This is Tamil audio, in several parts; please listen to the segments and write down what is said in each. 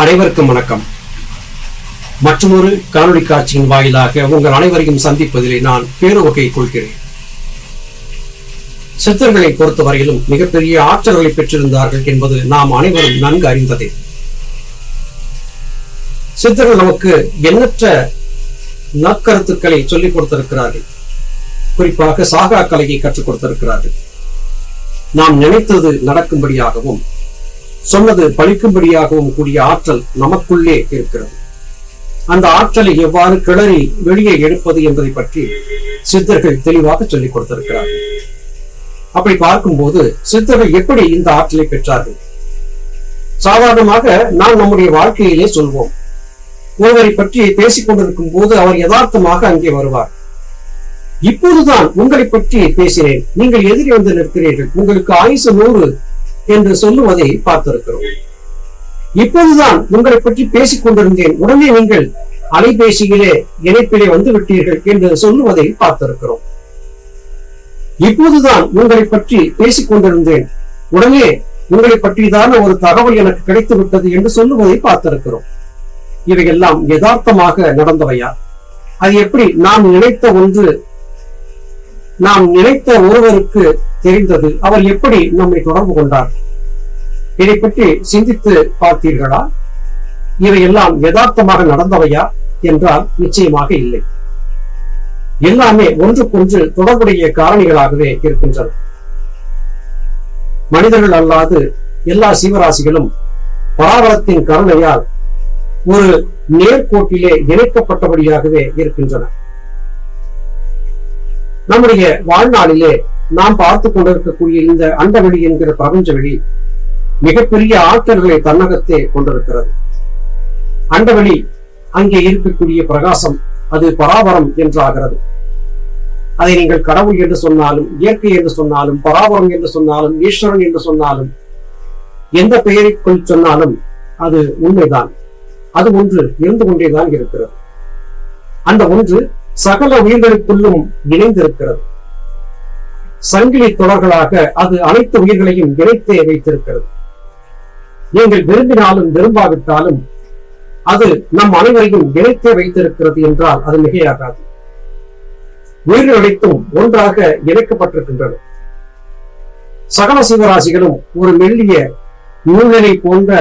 அனைவருக்கும் வணக்கம். மற்றொரு காணொளி காட்சியின் வாயிலாக உங்கள் அனைவரையும் சந்திப்பதிலே நான் பேருவகை கொள்கிறேன். சித்தர்களை பொறுத்தவரையிலும் மிகப்பெரிய ஆற்றல்களை பெற்றிருந்தார்கள் என்பது நாம் அனைவரும் நன்கு அறிந்ததே. சித்தர்கள் நமக்கு எண்ணற்ற நற்கருத்துக்களை சொல்லிக் கொடுத்திருக்கிறார்கள். குறிப்பாக சாகா கலையை கற்றுக் கொடுத்திருக்கிறார்கள். நாம் நினைத்தது நடக்கும்படியாகவும் சொன்னது பழிக்கும்படியாகவும் கூடிய ஆற்றல் நமக்குள்ளே இருக்கிறது. அந்த ஆற்றலை எவ்வாறு கிளறி வெளியே எடுப்பது என்பதை பற்றி சித்தர்கள் தெளிவாக சொல்லிக் கொடுத்திருக்கிறார்கள். அப்படி பார்க்கும்போது சித்தர்கள் எப்படி இந்த ஆற்றலை பெற்றார்கள்? சாதாரணமாக நாம் நம்முடைய வாழ்க்கையிலே சொல்வோம் ஒருவரை பற்றி பேசிக் கொண்டிருக்கும் போது அவர் யதார்த்தமாக அங்கே வருவார். இப்போதுதான் உங்களை பற்றி பேசினேன். நீங்கள் எதிரே வந்து நிற்கிறீர்கள். உங்களுக்கு ஆயுசு நூறு என்று சொல்லுவதை பார்த்திருக்கிறோம். இப்போதுதான் உங்களை பற்றி பேசிக் கொண்டிருந்தேன். உடனே நீங்கள் அலைபேசியிலே இணைப்பிலே வந்து விட்டீர்கள் என்று சொல்லுவதை பார்த்திருக்கிறோம். இப்போதுதான் உங்களை பற்றி பேசிக் கொண்டிருந்தேன். உடனே உங்களை பற்றிதான ஒரு தகவல் எனக்கு கிடைத்து விட்டது என்று சொல்லுவதை பார்த்திருக்கிறோம். இவையெல்லாம் யதார்த்தமாக நடந்தவையா? அது எப்படி நாம் நினைத்த ஒன்று நாம் நினைத்த ஒருவருக்கு தெரிந்தது அவர் எப்படி நம்மை தொடர்பு கொண்டார்? இதை பற்றி சிந்தித்து பார்த்தீர்களா? இவையெல்லாம் யதார்த்தமாக நடந்தவையா? என்றால் நிச்சயமாக இல்லை. எல்லாமே ஒன்றுக்கொன்று தொடர்புடைய காரணிகளாகவே இருக்கின்றன. மனிதர்கள் அல்லாது எல்லா சீவராசிகளும் பராபரத்தின் கருணையால் ஒரு நேர்கோட்டிலே இணைக்கப்பட்டபடியாகவே இருக்கின்றன. நம்முடைய வாழ்நாளிலே நாம் பார்த்து கொண்டிருக்கக்கூடிய இந்த அண்டவெளி என்கிற பிரபஞ்ச வெளி மிகப்பெரிய ஆற்றல்களை தன்னகத்தே கொண்டிருக்கிறது. அண்டவெளி அங்கே இருக்கக்கூடிய பிரகாசம் அது பராபரம் என்றாகிறது. அதை நீங்கள் கடவுள் என்று சொன்னாலும் இயற்கை என்று சொன்னாலும் பராபரம் என்று சொன்னாலும் ஈஸ்வரன் என்று சொன்னாலும் எந்த பெயரைக்குள் சொன்னாலும் அது உண்மைதான். அது ஒன்று இருந்து கொண்டேதான் இருக்கிறது. அந்த ஒன்று சகல உயிர்களுக்குள்ளும் இணைந்திருக்கிறது. சங்கிலி தொடர்களாக அது அனைத்து உயிர்களையும் இணைத்தே வைத்திருக்கிறது. நீங்கள் விரும்பினாலும் விரும்பாவிட்டாலும் அது நம் அனைவரையும் இணைத்தே வைத்திருக்கிறது என்றால் அது மிகையாகாது. உயிர்கள் அனைத்தும் ஒன்றாக இணைக்கப்பட்டிருக்கின்றன. சகல சிவராசிகளும் ஒரு மெல்லிய நூலினை போன்ற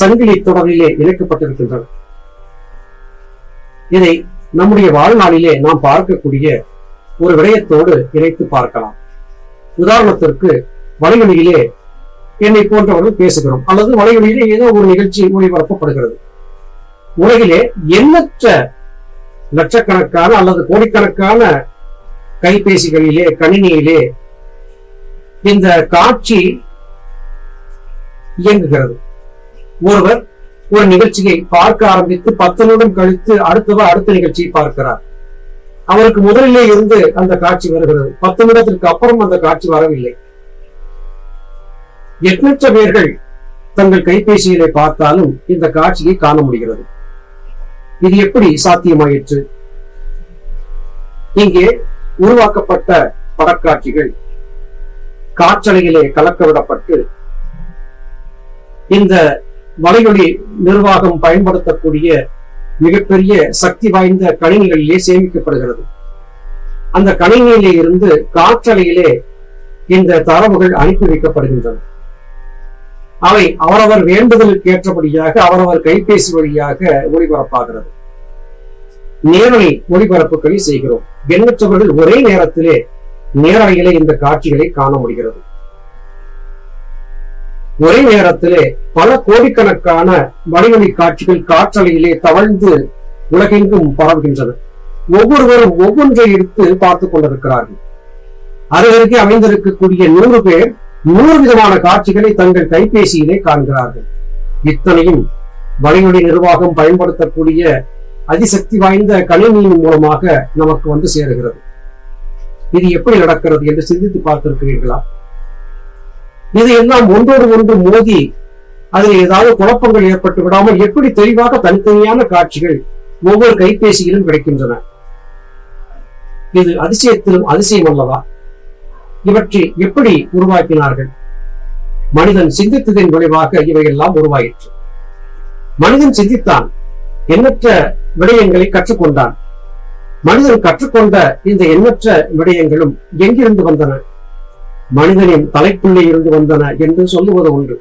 சங்கிலி தொடரிலே இணைக்கப்பட்டிருக்கின்றன. இதை நம்முடைய வாழ்நாளிலே நாம் பார்க்கக்கூடிய ஒரு விடயத்தோடு இணைத்து பார்க்கலாம். உதாரணத்திற்கு வலைவெளியிலே என்னை போன்றவர்கள் பேசுகிறோம். அல்லது வலைவெளியிலே ஏதோ ஒரு நிகழ்ச்சி ஒளிபரப்பப்படுகிறது. உலகிலே எண்ணற்ற லட்சக்கணக்கான அல்லது கோடிக்கணக்கான கைபேசிகளிலே கணினியிலே இந்த காட்சி இயங்குகிறது. ஒருவர் ஒரு நிகழ்ச்சியை பார்க்க ஆரம்பித்து பத்து நிமிடம் கழித்து அடுத்தவர் அடுத்த நிகழ்ச்சியை பார்க்கிறார். அவருக்கு முதலிலே இருந்து அந்த காட்சி வருகிறது. பத்து நிமிடத்திற்கு அப்புறம் அந்த காட்சி வரவில்லை. எண்ணற்ற பேர்கள் தங்கள் கைபேசியிலே பார்த்தாலும் இந்த காட்சியை காண முடிகிறது. இது எப்படி சாத்தியமாயிற்று? இங்கே உருவாக்கப்பட்ட படக்காட்சிகள் காற்றலையிலே கலக்க விடப்பட்டு இந்த வலையொலி நிர்வாகம் பயன்படுத்தக்கூடிய மிகப்பெரிய சக்தி வாய்ந்த கணினிகளிலே சேமிக்கப்படுகிறது. அந்த கணினியிலே இருந்து காற்றலையிலே இந்த தரவுகள் அனுப்பி வைக்கப்படுகின்றன. அவை அவரவர் வேண்டுதலுக்கு ஏற்றபடியாக அவரவர் கைபேசி வழியாக ஒளிபரப்பாகிறது. நேரலை ஒளிபரப்புகளை செய்கிறோம். எண்ணற்றவர்கள் ஒரே நேரத்திலே நேரலையிலே இந்த காட்சிகளை காண முடிகிறது. ஒரே நேரத்திலே பல கோடிக்கணக்கான வடிவழி காட்சிகள் காற்றலையிலே தவழ்ந்து உலகெங்கும் பரவுகின்றன. ஒவ்வொருவரும் ஒவ்வொன்றை எடுத்து பார்த்துக் கொண்டிருக்கிறார்கள். அருகருகே அமைந்திருக்கக்கூடிய நூறு பேர் நூறு விதமான காட்சிகளை தங்கள் கைபேசியிலே காண்கிறார்கள். இத்தனையும் வலையொலி நிர்வாகம் பயன்படுத்தக்கூடிய அதிசக்தி வாய்ந்த கணினியின் மூலமாக நமக்கு வந்து சேருகிறது. இது எப்படி நடக்கிறது என்று சிந்தித்து பார்த்திருக்கிறீர்களா? இதையெல்லாம் ஒன்றோடு ஒன்று மோதி அதில் ஏதாவது குழப்பங்கள் ஏற்பட்டு விடாமல் எப்படி தெளிவாக தனித்தனியான காட்சிகள் ஒவ்வொரு கைபேசியிலும் கிடைக்கின்றன? இது அதிசயத்திலும் அதிசயம் அல்லவா? இவற்றை எப்படி உருவாக்கினார்கள்? மனிதன் சிந்தித்ததின் விளைவாக இவையெல்லாம் உருவாயிற்று. மனிதன் சிந்தித்தான் எண்ணற்ற விடயங்களை கற்றுக்கொண்டான். மனிதன் கற்றுக்கொண்ட இந்த எண்ணற்ற விடயங்களும் எங்கிருந்து வந்தன? மனிதனின் தலைக்குள்ளே இருந்து வந்தன என்று சொல்லுவது உண்டு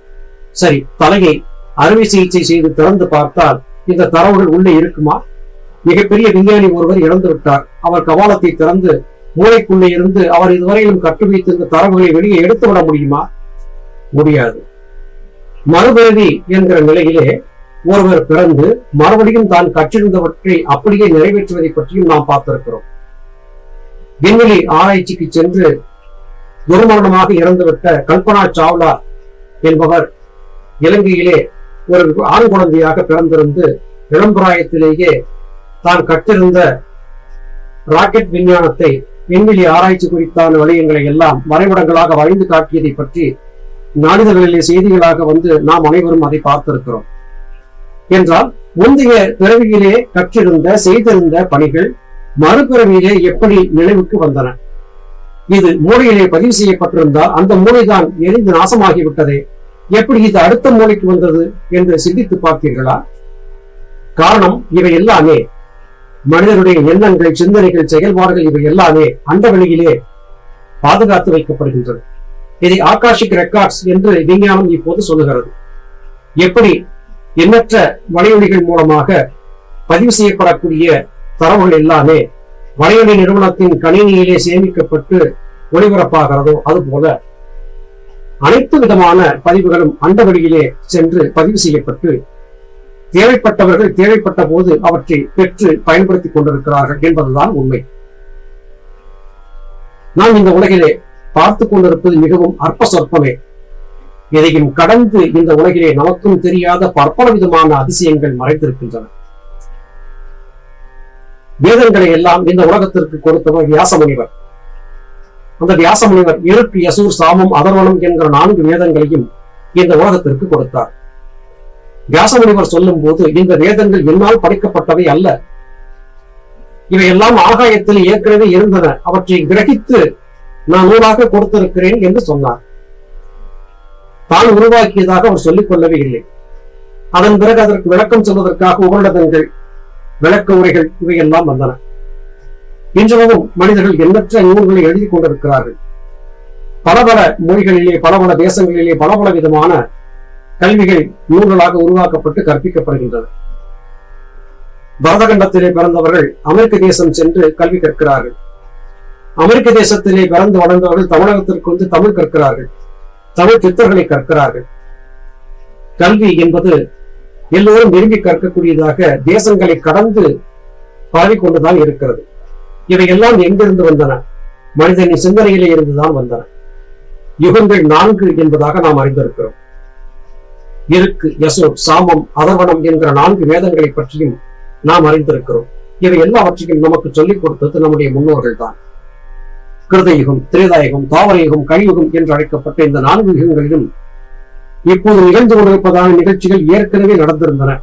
சரி தலையை அறுவை சிகிச்சை செய்து திறந்து பார்த்தால் இந்த தரவுகள் உள்ளே இருக்குமா? மிகப்பெரிய விஞ்ஞானி ஒருவர் இறந்து விட்டார் அவர் கவாலத்தை திறந்து மூளைக்குள்ளே இருந்து அவர் இதுவரையிலும் கட்டு வைத்திருந்த தரவுகளை வெளியே எடுத்து விட முடியுமா? முடியாது. மறுபிறவி என்கிற நிலையிலே ஒருவர் பிறந்து மறுபடியும் தான் கற்றிருந்தவற்றை அப்படியே நிறைவேற்றுவதை பற்றியும் நாம் பார்த்திருக்கிறோம். விண்வெளி ஆராய்ச்சிக்கு சென்று துர்மரணமாக இறந்துவிட்ட கல்பனா சாவ்லா என்பவர் இலங்கையிலே ஒரு ஆண் குழந்தையாக பிறந்திருந்து இளம்பிராயத்திலேயே தான் கற்றிருந்த ராக்கெட் விஞ்ஞானத்தை விண்வெளி ஆராய்ச்சி குறித்தான வளையங்களை எல்லாம் வரைபடங்களாக வரைந்து காட்டியதை பற்றி நாளிதழ்களிலே செய்திகளாக வந்து நாம் அனைவரும் அதை பார்த்திருக்கிறோம். என்றால் முந்தைய பிறவியிலே கற்றிருந்த செய்திருந்த பணிகள் மறுபிறவியிலே எப்படி நினைவுக்கு வந்தன? இது மூளையிலே பதிவு செய்யப்பட்டிருந்தால் அந்த மூளைதான் எரிந்து நாசமாகிவிட்டதே. எப்படி இது அடுத்த மூளைக்கு வந்தது என்று சிந்தித்து பார்த்தீர்களா? காரணம் இவை எல்லாமே மனிதனுடைய எண்ணங்கள் சிந்தனைகள் செயல்பாடுகள் இவை எல்லாமே அந்த வழியிலே பாதுகாத்து வைக்கப்படுகின்றன இதை ஆகாஷிக் ரெக்கார்ட்ஸ் என்று விஞ்ஞானம் இப்போது சொல்லுகிறது. எப்படி எண்ணற்ற வலையொலிகள் மூலமாக பதிவு செய்யப்படக்கூடிய தரவுகள் எல்லாமே வலையொலி நிறுவனத்தின் கணினியிலே சேமிக்கப்பட்டு ஒளிபரப்பாகிறதோ அதுபோல அனைத்து விதமான பதிவுகளும் அண்ட வழியிலே சென்று பதிவு செய்யப்பட்டு தேவைப்பட்டவர்கள் தேவைப்பட்ட போது அவற்றை பெற்று பயன்படுத்திக் கொண்டிருக்கிறார்கள் என்பதுதான் உண்மை. நாம் இந்த உலகிலே பார்த்து கொண்டிருப்பது மிகவும் அற்ப சொற்பமே. எதையும் கடந்து இந்த உலகிலே நமக்கும் தெரியாத பற்பல விதமான அதிசயங்கள் மறைந்திருக்கின்றன. வேதங்களை எல்லாம் இந்த உலகத்திற்கு கொடுத்தவர் வியாசமுனிவர். அந்த வியாசமுனிவர் இருக்கு யசூர் சாமம் அதர்வனம் என்கிற நான்கு வேதங்களையும் இந்த உலகத்திற்கு கொடுத்தார். வியாசமுனிவர் சொல்லும் போது இந்த வேதங்கள் என்னால் படைக்கப்பட்டவை அல்ல. இவையெல்லாம் ஆகாயத்தில் ஏற்கனவே இருந்தன. அவற்றை கிரகித்து நான் நூலாக கொடுத்திருக்கிறேன் என்று சொன்னார். தான் உருவாக்கியதாக அவர் சொல்லிக் கொள்ளவே இல்லை. அதன் பிறகு அதற்கு விளக்கம் சொல்வதற்காக உபரிடதங்கள் விளக்க உரைகள் இவையெல்லாம் வந்தன. இன்றளவும் மனிதர்கள் எண்ணற்ற நூல்களை எழுதி கொண்டிருக்கிறார்கள். பல பல மொழிகளிலே பல பல தேசங்களிலே பல பல விதமான கல்விகள் நூல்களாக உருவாக்கப்பட்டு கற்பிக்கப்படுகின்றன. பரதகண்டத்திலே பிறந்தவர்கள் அமெரிக்க தேசம் சென்று கல்வி கற்கிறார்கள். அமெரிக்க தேசத்திலே பிறந்து வளர்ந்தவர்கள் தமிழகத்திற்கு வந்து தமிழ் கற்கிறார்கள். தமிழ் சித்தர்களை கற்கிறார்கள். கல்வி என்பது எல்லோரும் விரும்பி கற்கக்கூடியதாக தேசங்களை கடந்து பரவிக்கொண்டுதான் இருக்கிறது. இவையெல்லாம் எங்கிருந்து வந்தன? மனிதனின் சிந்தனையிலே இருந்துதான் வந்தன. யுகங்கள் நான்கு என்பதாக நாம் அறிந்திருக்கிறோம். இருக்கு யசோ சாமம் அதர்வனம் என்கிற நான்கு வேதங்களை பற்றியும் நாம் அறிந்திருக்கிறோம். இவை எல்லாவற்றையும் நமக்கு சொல்லிக் கொடுத்தது நம்முடைய முன்னோர்கள் தான் கிருதயுகம் திரேதாயுகம் தாவரயுகம் கலியுகம் என்று அழைக்கப்பட்ட இந்த நான்கு யுகங்களிலும் இப்போது நிகழ்ந்து கொண்டிருப்பதான நிகழ்ச்சிகள் ஏற்கனவே நடந்திருந்தன.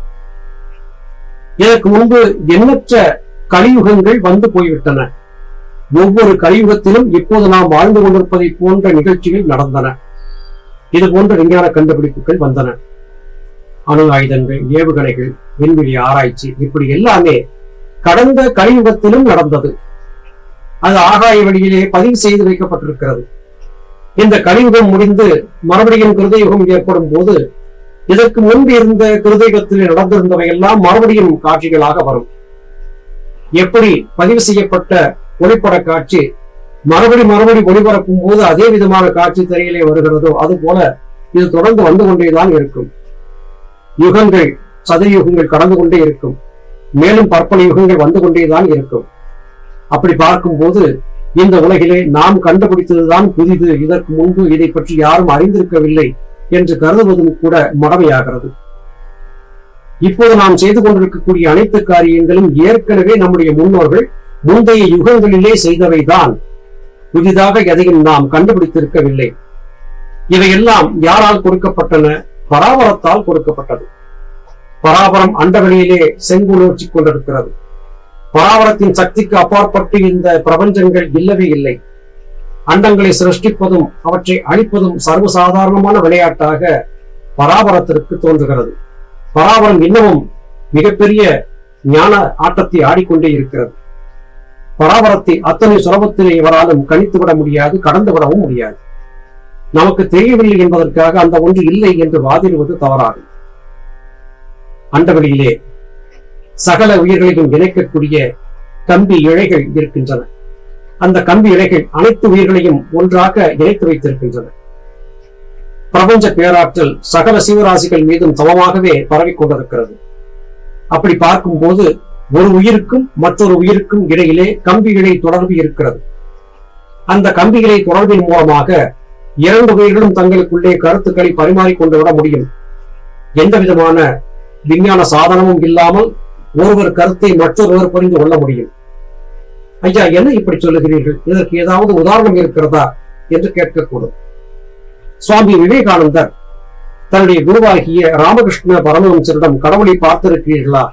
எனக்கு முன்பு எண்ணற்ற கலியுகங்கள் வந்து போய்விட்டன. ஒவ்வொரு கலியுகத்திலும் இப்போது நாம் வாழ்ந்து கொண்டிருப்பதை போன்ற நிகழ்ச்சிகள் நடந்தன. இது போன்ற விஞ்ஞான கண்டுபிடிப்புகள் வந்தன. அணு ஆயுதங்கள் ஏவுகணைகள் விண்வெளி ஆராய்ச்சி இப்படி எல்லாமே கடந்த கலியுகத்திலும் நடந்தது. அது ஆகாய வழியிலே பதிவு செய்து வைக்கப்பட்டிருக்கிறது. இந்த கலியுகம் முடிந்து மறுபடியும் கிருதயுகம் ஏற்படும் போது இதற்கு முன்பு இருந்த கிருதயுகத்தில் நடந்திருந்தவை எல்லாம் மறுபடியும் காட்சிகளாக வரும். எப்படி பதிவு செய்யப்பட்ட ஒளிப்பட காட்சி மறுபடி மறுபடி ஒளிபரப்பும் போது அதே விதமான காட்சி திரையிலே வருகிறதோ அது போல இது தொடர்ந்து வந்து கொண்டேதான் இருக்கும். யுகங்கள் சதயுகங்கள் கடந்து கொண்டே இருக்கும். மேலும் பற்பல யுகங்கள் வந்து கொண்டேதான் இருக்கும். அப்படி பார்க்கும்போது இந்த உலகிலே நாம் கண்டுபிடித்ததுதான் புதிது. இதற்கு முன்பு இதை பற்றி யாரும் அறிந்திருக்கவில்லை என்று கருதுவதும் கூட மடமையாகிறது. இப்போது நாம் செய்து கொண்டிருக்கக்கூடிய அனைத்து காரியங்களும் ஏற்கனவே நம்முடைய முன்னோர்கள் முந்தைய யுகங்களிலே செய்தவைதான். புதிதாக எதையும் நாம் கண்டுபிடித்திருக்கவில்லை. இவையெல்லாம் யாரால் கொடுக்கப்பட்டன? பராபரத்தால் கொடுக்கப்பட்டது. பராபரம் அண்டவெளியிலே செங்குலோச்சி கொண்டிருக்கிறது. பராவரத்தின் சக்திக்கு அப்பாற்பட்டு இந்த பிரபஞ்சங்கள் இல்லவே இல்லை. அண்டங்களை சிருஷ்டிப்பதும் அவற்றை அழிப்பதும் சர்வசாதாரணமான விளையாட்டாக பராபரத்திற்கு தோன்றுகிறது. பராபரம் இன்னமும் மிகப்பெரிய ஞான ஆட்டத்தை ஆடிக்கொண்டே இருக்கிறது. பராபரத்தை அத்தனை சுலபத்திலே இவராலும் கணித்துவிட முடியாது கடந்து விடவும் முடியாது. நமக்கு தெரியவில்லை என்பதற்காக அந்த ஒன்று இல்லை என்று வாதிடுவது தவறாகும். அண்டவெளியிலே சகல உயிர்களையும் இணைக்கக்கூடிய கம்பி இழைகள் இருக்கின்றன. அந்த கம்பி இழைகள் அனைத்து உயிர்களையும் ஒன்றாக இணைத்து வைத்திருக்கின்றன. பிரபஞ்ச பேராற்றல் சகல சிவராசிகள் மீதும் சமமாகவே பரவிக் கொண்டிருக்கிறது. அப்படி பார்க்கும்போது ஒரு உயிருக்கும் மற்றொரு உயிருக்கும் இடையிலே கம்பி இழை தொடர்பு இருக்கிறது. அந்த கம்பி இழை தொடர்பின் மூலமாக இரண்டு உயிர்களும் தங்களுக்குள்ளே கருத்துக்களை பரிமாறிக்கொண்டு விட முடியும். எந்த விதமான விஞ்ஞான சாதனமும் இல்லாமல் ஒருவர் கருத்தை மற்றொருவர் புரிந்து கொள்ள முடியும். ஐயா என்ன இப்படி சொல்லுகிறீர்கள்? இதற்கு ஏதாவது உதாரணம் இருக்கிறதா என்று கேட்கக்கூடும். சுவாமி விவேகானந்தர் தன்னுடைய குருவாகிய ராமகிருஷ்ண பரமஹம்சரிடம் கடவுளை பார்த்திருக்கிறீர்களா?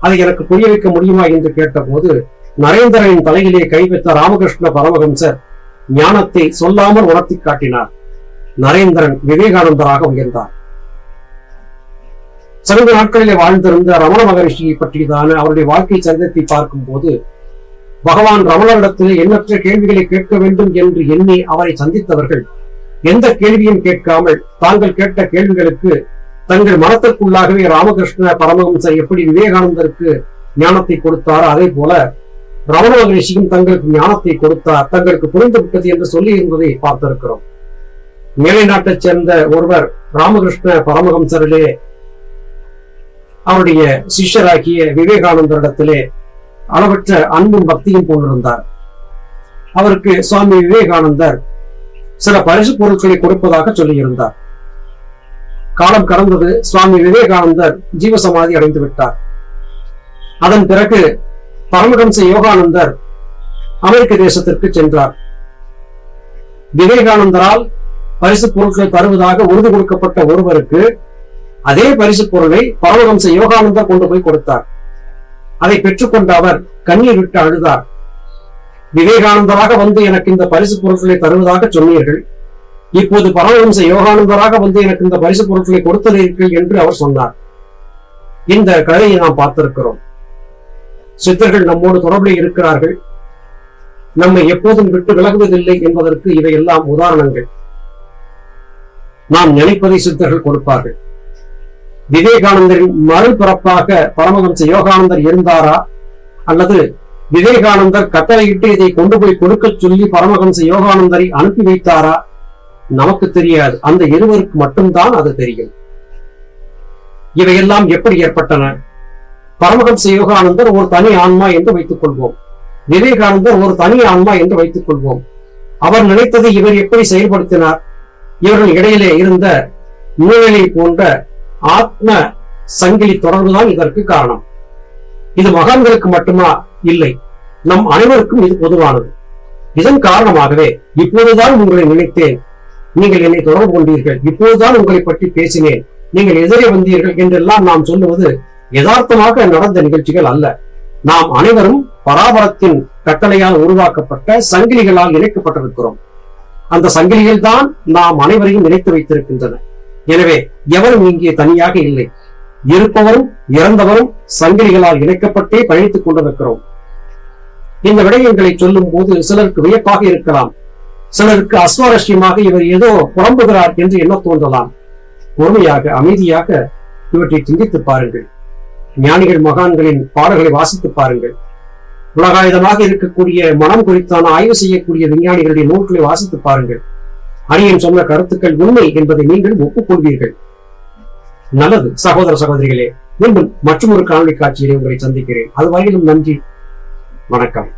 அதை எனக்கு புரிய வைக்க முடியுமா என்று கேட்டபோது நரேந்திரனின் தலையிலே கைவித்த ராமகிருஷ்ண பரமஹம்சர் ஞானத்தை சொல்லாமல் உணர்த்தி காட்டினார். நரேந்திரன் விவேகானந்தராக உயர்ந்தார். சமீப நாட்களிலே வாழ்ந்திருந்த ரமண மகரிஷியை பற்றியதான அவருடைய வாழ்க்கை சரிதத்தை பார்க்கும் போது பகவான் ரமணரிடத்திலே எண்ணற்ற கேள்விகளை கேட்க வேண்டும் என்று எண்ணி அவரை சந்தித்தவர்கள் எந்த கேள்வியும் கேட்காமல் தாங்கள் கேட்ட கேள்விகளுக்கு தங்கள் மனத்திற்குள்ளாகவே ராமகிருஷ்ண பரமஹம்சர் எப்படி விவேகானந்தருக்கு ஞானத்தை கொடுத்தாரோ அதே போல ரமண மகரிஷியும் தங்களுக்கு ஞானத்தை கொடுத்தார் தங்களுக்கு புரிந்து விட்டது என்று சொல்லி இருந்ததை பார்த்திருக்கிறோம். மேலை நாட்டைச் சேர்ந்த ஒருவர் ராமகிருஷ்ண பரமஹம்சரிலே அவருடைய சிஷ்யராகிய விவேகானந்தரிடத்திலே அளவற்ற அன்பும் பக்தியும் கொண்டிருந்தார் அவருக்கு சுவாமி விவேகானந்தர் சில பரிசு பொருட்களை கொடுப்பதாக சொல்லியிருந்தார். காலம் கடந்தது சுவாமி விவேகானந்தர் ஜீவசமாதி அடைந்து விட்டார். அதன் பிறகு பரமஹம்ச யோகானந்தர் அமெரிக்க தேசத்திற்கு சென்றார். விவேகானந்தரால் பரிசு பொருட்களை தருவதாக உறுதி கொடுக்கப்பட்ட ஒருவருக்கு அதே பரிசு பொருளை பரமஹம்ச யோகானந்தர் கொண்டு போய் கொடுத்தார். அதை பெற்றுக்கொண்ட அவர் கண்ணீர் விட்டு அழுதார். விவேகானந்தராக வந்து எனக்கு இந்த பரிசு பொருட்களை தருவதாக சொன்னீர்கள். இப்போது பரமஹம்ச யோகானந்தராக வந்து எனக்கு இந்த பரிசு பொருட்களை கொடுத்தீர்கள் என்று அவர் சொன்னார். இந்த கதையை நாம் பார்த்திருக்கிறோம். சித்தர்கள் நம்மோடு தொடர்பில் இருக்கிறார்கள். நம்மை எப்போதும் விட்டு விலகுவதில்லை என்பதற்கு இவையெல்லாம் உதாரணங்கள். நாம் நினைப்பதை சித்தர்கள் கொடுப்பார்கள். விவேகானந்தரின் மறுபிறப்பாக பரமஹம்ச யோகானந்தர் இருந்தாரா? அல்லது விவேகானந்தர் கட்டளையிட்டு இதை கொண்டு போய் கொடுக்க சொல்லி பரமஹம்ச யோகானந்தரை அனுப்பி வைத்தாரா? நமக்கு தெரியாது. அந்த இருவருக்கு மட்டும்தான் அது தெரியும். இவையெல்லாம் எப்படி ஏற்பட்டன? பரமஹம்ச யோகானந்தர் ஒரு தனி ஆன்மா என்று வைத்துக் கொள்வோம். விவேகானந்தர் ஒரு தனி ஆன்மா என்று வைத்துக் கொள்வோம். அவர் நினைத்ததை இவர் எப்படி செயல்படுத்தினார்? இவர்கள் இடையிலே இருந்த நூலினை போன்ற ஆத்ம சங்கிலி தொடர்புதான் இதற்கு காரணம். இது மகான்களுக்கு மட்டுமா? இல்லை. நம் அனைவருக்கும் இது பொதுவானது. இதன் காரணமாகவே இப்போதுதான் உங்களை நினைத்தேன். நீங்கள் என்னை தொடர்பு கொண்டீர்கள். இப்போதுதான் உங்களை பற்றி பேசினேன். நீங்கள் எதிரே வந்தீர்கள் என்றெல்லாம் நாம் சொல்லுவது யதார்த்தமாக நடந்த நிகழ்ச்சிகள் அல்ல. நாம் அனைவரும் பராபரத்தின் கட்டளையால் உருவாக்கப்பட்ட சங்கிலிகளால் இணைக்கப்பட்டிருக்கிறோம். அந்த சங்கிலிகள் தான் நாம் அனைவரையும் இணைத்து வைத்திருக்கின்றன. எனவே எவரும் இங்கே தனியாக இல்லை. இருப்பவரும் இறந்தவரும் சங்கிலிகளால் இணைக்கப்பட்டே பயணித்துக் கொண்டிருக்கிறோம். இந்த விடயங்களை சொல்லும் போது சிலருக்கு வியப்பாக இருக்கலாம். சிலருக்கு அஸ்வாரஸ்யமாக இவர் ஏதோ புலம்புகிறார் என்று எண்ண தோன்றலாம். பொறுமையாக அமைதியாக இவற்றை சிந்தித்து பாருங்கள். ஞானிகள் மகான்களின் பாடல்களை வாசித்து பாருங்கள். உலகாயுதமாக இருக்கக்கூடிய மனம் குறித்தான ஆய்வு செய்யக்கூடிய விஞ்ஞானிகளுடைய நூல்களை வாசித்து பாருங்கள். அணியின் சொன்ன கருத்துக்கள் உண்மை என்பதை நீங்கள் ஒப்புக்கொள்வீர்கள். நல்லது சகோதர சகோதரிகளே மீண்டும் மற்றொரு காணொலி காட்சியிலே உங்களை சந்திக்கிறேன். அது வரையிலும் நன்றி. வணக்கம்.